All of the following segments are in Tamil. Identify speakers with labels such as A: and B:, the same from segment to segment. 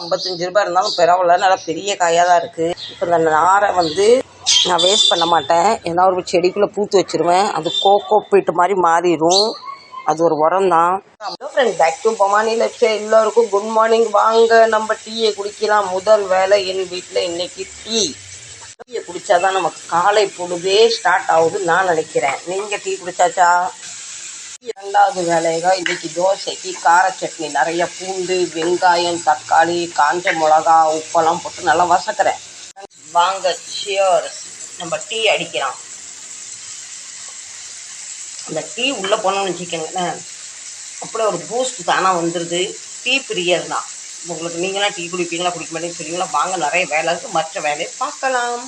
A: ஐம்பத்தஞ்சு ரூபாய் இருந்தாலும் பரவாயில்ல. நல்லா பெரிய காயாக தான் இருக்குது இப்போ இந்த நாரை வந்து நான் வேஸ்ட் பண்ண மாட்டேன். ஏன்னா ஒரு செடிக்குள்ளே பூத்து வச்சிருவேன். அது கோகோ பீட்டு மாதிரி மாறிடும். அது ஒரு உரம் தான். ஃப்ரெண்ட் பேக் டு பமானி லட்ச எல்லோருக்கும் குட் மார்னிங் வாங்க நம்ம டீயை குடிக்கலாம். முதல் வேலை என் வீட்டில் இன்னைக்கு டீ டீயை குடித்தாதான் நமக்கு காலை பொழுதே ஸ்டார்ட் ஆகுதுன்னு நான் நினைக்கிறேன். நீங்கள் டீ குடிச்சாச்சா? இரண்டாவது வேலையாக இன்னைக்கு தோசைக்கு கார சட்னி நிறைய பூண்டு வெங்காயம் தக்காளி காஞ்ச மிளகா உப்பெல்லாம் போட்டு நல்லா வசக்கிறேன் வாங்க சியர்ஸ் நம்ம டீ அடிக்கிறோம். அந்த டீ உள்ளே போனோம்னு வச்சுக்கோங்களேன் அப்படியே ஒரு பூஸ்ட் தானாக வந்துடுது டீ பிரியர் தான். உங்களுக்கு நீங்களாம் டீ குடிப்பீங்களா குடிக்க மாட்டேன்னு சொல்லுவீங்களா? வாங்க நிறைய வேலை இருக்குது மற்ற வேலையை பார்க்கலாம்.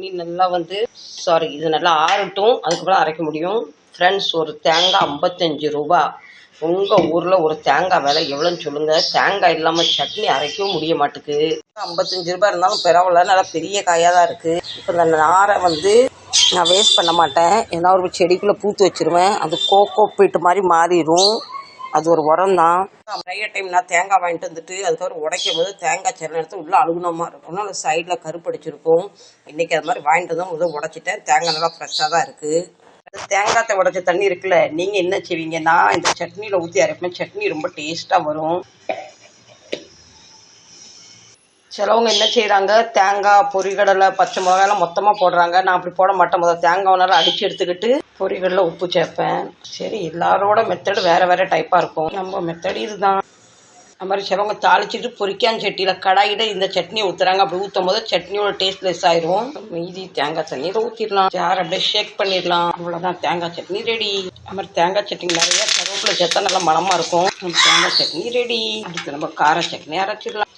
A: நீ நல்லா வந்து சாரி இது நல்லா ஆறட்டும். அதுக்கப்புறம் அரைக்க முடியும். ஃப்ரெண்ட்ஸ் ஒரு தேங்காய் ஐம்பத்தஞ்சு ரூபா. உங்கள் ஊரில் ஒரு தேங்காய் விலை எவ்வளோன்னு சொல்லுங்கள் தேங்காய் இல்லாமல் சட்னி அரைக்கவும் முடிய மாட்டுக்கு. ஐம்பத்தஞ்சு ரூபாய் இருந்தாலும் பரவாயில்ல. நல்லா பெரிய காயாக தான் இருக்குது இப்போ இந்த நாரை வந்து நான் வேஸ்ட் பண்ண மாட்டேன். ஏன்னா ஒரு செடிக்குள்ளே பூத்து வச்சிருவேன். அது கோகோ பீட்டு மாதிரி மாறிடும் அது ஒரு உரம் தான். நிறைய டைம் நான் தேங்காய் வாங்கிட்டு வந்துட்டு அதுக்கப்புறம் உடைக்கும் போது தேங்காய் சில நேரத்தில் உள்ள அழுகுணமாக இருக்கும். அதனால சைடில் கருப்படிச்சிருக்கும் இன்றைக்கி அது மாதிரி வாங்கிட்டு வந்து முதல் உடைச்சிட்டேன். தேங்காய் நல்லா ஃப்ரெஷ்ஷாக தான் இருக்குது தேங்காய் உடச்ச தண்ணி இருக்குல்ல நீங்கள் என்ன செய்வீங்க? நான் இந்த சட்னியில் ஊற்றி அரைப்பேன். சட்னி ரொம்ப டேஸ்ட்டாக வரும். சிலவங்க என்ன செய்கிறாங்க தேங்காய் பொரிகடலை பச்சை மிளகாயெல்லாம் மொத்தமாக போடுறாங்க. நான் அப்படி போட மாட்டேன். முதல்ல தேங்காய் நல்லா அடித்து எடுத்துக்கிட்டு பொரிகடலை உப்பு சேர்ப்பேன். சரி எல்லாரோட மெத்தடு வேறு வேறு டைப்பாக இருக்கும். நம்ம மெத்தடு இதுதான். அது மாதிரி செவங்க தாளிச்சிட்டு பொரிக்கான் சட்டியில் கடாயிட இந்த சட்னியை ஊற்றுறாங்க அப்படி ஊற்றும் போது சட்னியோட டேஸ்ட் லெஸ் ஆயிரும். மீதி தேங்காய் தண்ணியை ஊற்றிடலாம் சார் அப்படியே ஷேக் பண்ணிடலாம். அவ்வளோதான் தேங்காய் சட்னி ரெடி அது மாதிரி தேங்காய் சட்னி நிறைய கருவேப்பிலை சேர்த்தா நல்லா மலமாக இருக்கும். தேங்காய் சட்னி ரெடி அடுத்து நம்ம கார சட்னி அரைச்சிடலாம்.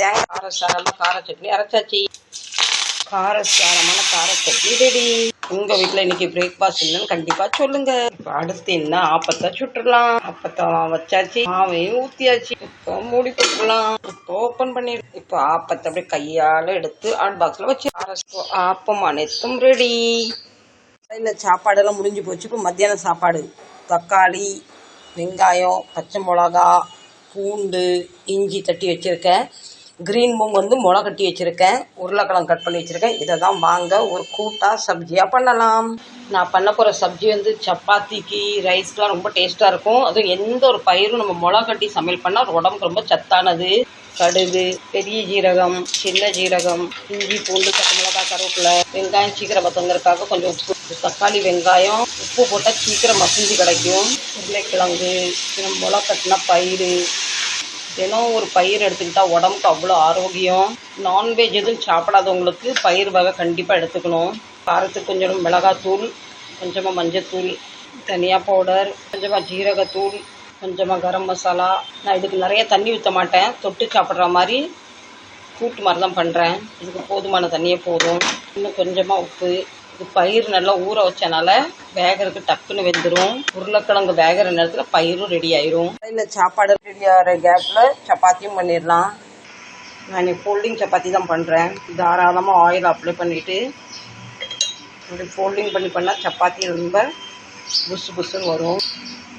A: தேங்காய் கார சாரமாக கார சட்னி அரைச்சாச்சு. கார சாரமான கார சட்னி ரெடி உங்கள் வீட்டில் இன்னைக்கு பிரேக்ஃபாஸ்ட் என்னன்னு கண்டிப்பாக சொல்லுங்க. இப்போ அடுத்து என்ன? ஆப்பத்தை சுட்டுடலாம். ஆப்பத்தை வச்சாச்சு. மாவையும் ஊற்றியாச்சு இப்போ மூடி போட்டுக்கலாம் இப்போ ஓப்பன் பண்ணிடு. இப்போ ஆப்பத்தை அப்படியே கையால் எடுத்து ஆன் பாக்ஸில் வச்சு ஆப்பம் அனைத்தும் ரெடி இந்த சாப்பாடெல்லாம் முடிஞ்சு போச்சு. இப்போ மத்தியான சாப்பாடு. தக்காளி வெங்காயம் பச்சை மிளகா பூண்டு இஞ்சி தட்டி வச்சுருக்கேன். க்ரீன் மூங் வந்து முளை கட்டி வச்சுருக்கேன். உருளைக்கிழங்கு கட் பண்ணி வச்சுருக்கேன். இதை தான் வாங்க ஒரு கூட்டாக சப்ஜியாக பண்ணலாம். நான் பண்ண போகிற சப்ஜி வந்து சப்பாத்திக்கு ரைஸ்க்கெலாம் ரொம்ப டேஸ்ட்டாக இருக்கும். அதுவும் எந்த ஒரு பயிரும் நம்ம முளை கட்டி சமையல் பண்ணால் உடம்புக்கு ரொம்ப சத்தானது. கடுகு பெரிய ஜீரகம் சின்ன ஜீரகம் இஞ்சி பூண்டு பச்சை மிளகாய் கருவேப்பிலை வெங்காயம் சீக்கிரம் பத்தங்கிறதுக்காக கொஞ்சம் உப்பு தக்காளி வெங்காயம் உப்பு போட்டால் சீக்கிரம் மசிஞ்சு கிடைக்கும். உருளைக்கிழங்கு நம்ம முளை கட்டின பயிறு தினம் ஒரு பயிர் எடுத்துக்கிட்டால் உடம்புக்கு அவ்வளோ ஆரோக்கியம். நான்வெஜ் எதுவும் சாப்பிடாதவங்களுக்கு பயிர் வகை கண்டிப்பாக எடுத்துக்கணும். காரத்துக்கு கொஞ்சம் மிளகாத்தூள் கொஞ்சமாக மஞ்சத்தூள் தனியா பவுடர் கொஞ்சமாக ஜீரகத்தூள் கொஞ்சமாக கரம் மசாலா. நான் இதுக்கு நிறைய தண்ணி ஊற்ற மாட்டேன். தொட்டு சாப்பிட்ற மாதிரி கூட்டு மாதிரி தான் பண்ணுறேன் இதுக்கு போதுமான தண்ணியே போதும். இன்னும் கொஞ்சமாக உப்பு இது பயிர் நல்லா ஊற வச்சனால வேகறதுக்கு டக்குன்னு வெந்துடும் உருளைக்கிழங்கு வேகிற நேரத்தில் பயிரும் ரெடி ஆயிரும். இல்லை சாப்பாடு ரெடி ஆகிற கேப்பில் சப்பாத்தியும் பண்ணிடலாம். நான் இன்னைக்கு ஃபோல்டிங் சப்பாத்தி தான் பண்ணுறேன் தாராளமாக ஆயில் அப்ளை பண்ணிவிட்டு இப்படி ஃபோல்டிங் பண்ணி பண்ணால் சப்பாத்தி ரொம்ப புசு புசுன்னு வரும்.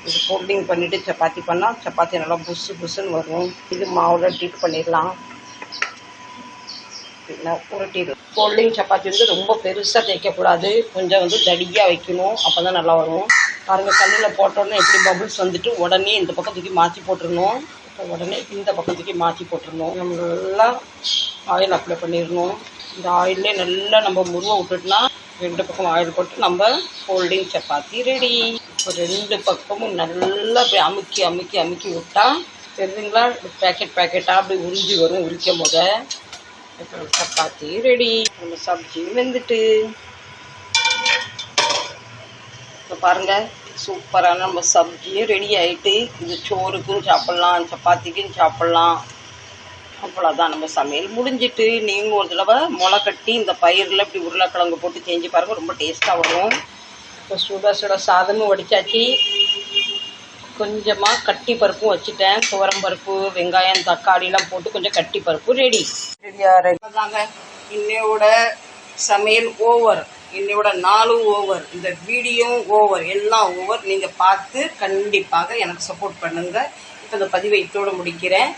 A: இது ஃபோல்டிங் பண்ணிவிட்டு சப்பாத்தி பண்ணால் சப்பாத்தி நல்லா புசு புசுன்னு வரும். இது மாவில் டீட் பண்ணிடலாம். பின்ன உருட்டிடு ஃபோல்டிங் சப்பாத்தி வந்து ரொம்ப பெருசாக தேய்க்கக்கூடாது. கொஞ்சம் வந்து தடியாக வைக்கணும். அப்போ தான் நல்லா வரும். பாருங்கள் கல்லில் போட்டோன்னே எப்படி பபுள்ஸ் வந்துட்டு உடனே இந்த பக்கம் தூக்கி மாற்றி போட்டுருணும் இப்போ உடனே இந்த பக்கம் தூக்கி மாற்றி போட்டுருணும் நம்ம நல்லா ஆயில் அப்ளை பண்ணிடணும். இந்த ஆயிலே நல்லா நம்ம முருவை விட்டுட்டுனா ரெண்டு பக்கம் ஆயில் போட்டு நம்ம ஃபோல்டிங் சப்பாத்தி ரெடி இப்போ ரெண்டு பக்கமும் நல்லா போய் அமுக்கி அமுக்கி அமுக்கி விட்டால் தெரிஞ்சுங்களா பேக்கெட் பேக்கெட்டாக அப்படி உறிஞ்சி வரும் உரிக்கும் போத. அப்புறம் சப்பாத்தி ரெடி நம்ம சப்ஜியும் வெந்துட்டு. இப்போ பாருங்கள் சூப்பரான நம்ம சப்ஜியும் ரெடி ஆகிட்டு இது சோறுக்கும் சாப்பிட்லாம் சப்பாத்திக்கும் சாப்பிட்லாம். அவ்வளோதான் நம்ம சமையல் முடிஞ்சிட்டு நீங்கள் ஒரு தடவை முளை கட்டி இந்த பயிரில் இப்படி உருளைக்கிழங்கு போட்டு செஞ்சு பாருங்கள் ரொம்ப டேஸ்ட்டாக வரும். இப்போ சுட சுட சாதமும் வடித்தாச்சு கொஞ்சமாக கட்டி பருப்பும் வச்சுட்டேன். துவரம் பருப்பு வெங்காயம் தக்காளிலாம் போட்டு கொஞ்சம் கட்டி பருப்பு ரெடி ரெடியாங்க இன்னையோட சமையல் ஓவர் இன்னையோட நாளும் ஓவர் இந்த வீடியோ ஓவர் எல்லாம் ஓவர் நீங்கள் பார்த்து கண்டிப்பாக எனக்கு சப்போர்ட் பண்ணுங்கள் இப்போ இந்த பதிவை இத்தோடு முடிக்கிறேன்.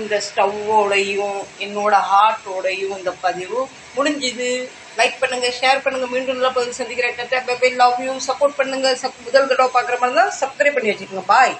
A: இந்த ஸ்டவ்வோடையும் என்னோட ஹார்ட்டோடையும் இந்த பதிவு முடிஞ்சுது. லைக் பண்ணுங்க ஷேர் பண்ணுங்க மீண்டும் நல்லா பதில் சந்திக்கிறேன். லவ் யூ சப்போர்ட் பண்ணுங்க முதல் தடவை பார்க்குற மாதிரி தான் சப்ஸ்கிரைப் பண்ணி வச்சுக்கோங்க. பாய்